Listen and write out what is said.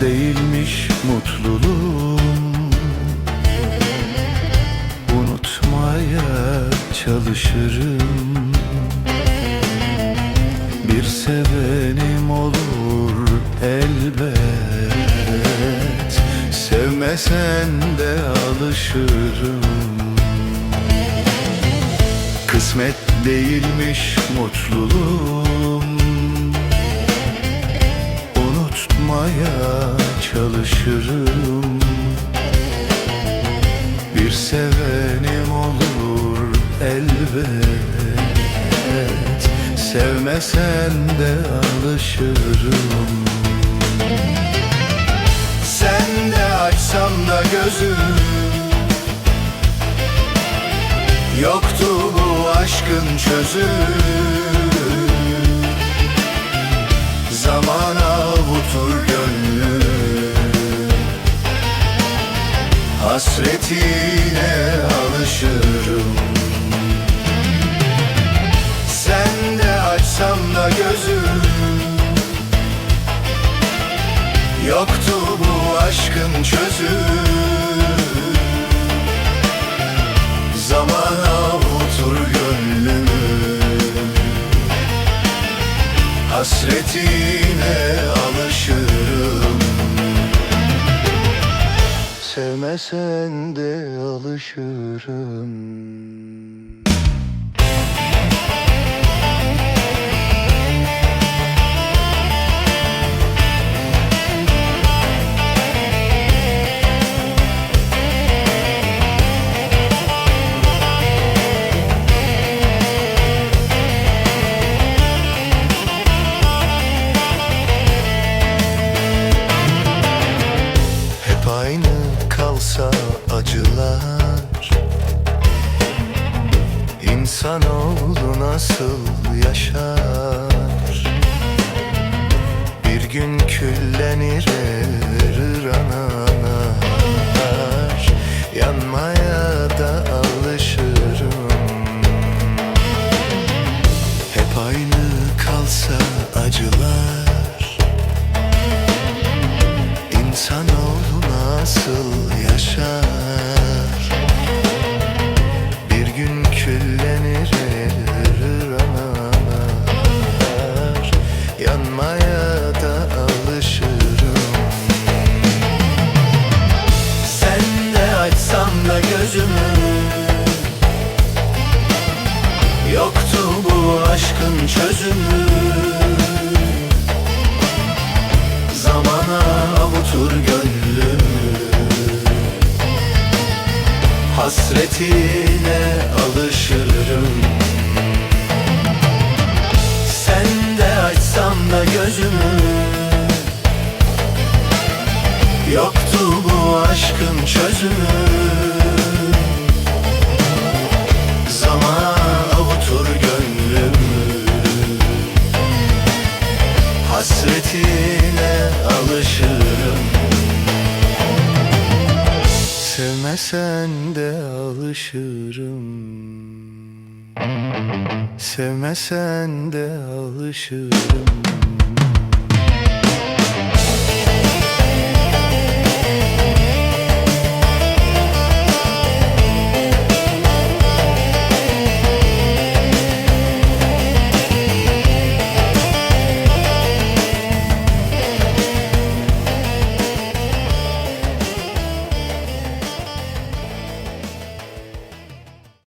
değilmiş mutluluğum. Unutmaya çalışırım. Bir sevenim olur elbet. Sevmesen de alışırım. Kısmet değilmiş mutluluğum Unutmaya çalışırım. Bir sevenim olur elbet. Sevmesen de alışırım. Sen de açsam da gözüm. Yoktu bu aşkın çözümü Zaman avutur gönlüm. Hasretine alışırım. Sen de açsam da gözüm. Yoktu bu aşkın çözümü Zaman avutur gönlümü. Hasretine alışırım. Sevmesen de alışırım İnsanoğlu nasıl yaşar? Bir gün küllenir erir ananar Yanmaya da alışırım. Hep aynı kalsa acılar. İnsanoğlu nasıl yaşar Yanmaya da alışırım. Sen açsam da gözümü. Yoktu bu aşkın çözümü. Zamana avutur gönlümü. Hasretine alışırım aşkın çözümü. Zamana avutur gönlümü. Hasretine alışırım. Sevmesen de alışırım. Sevmesen de alışırım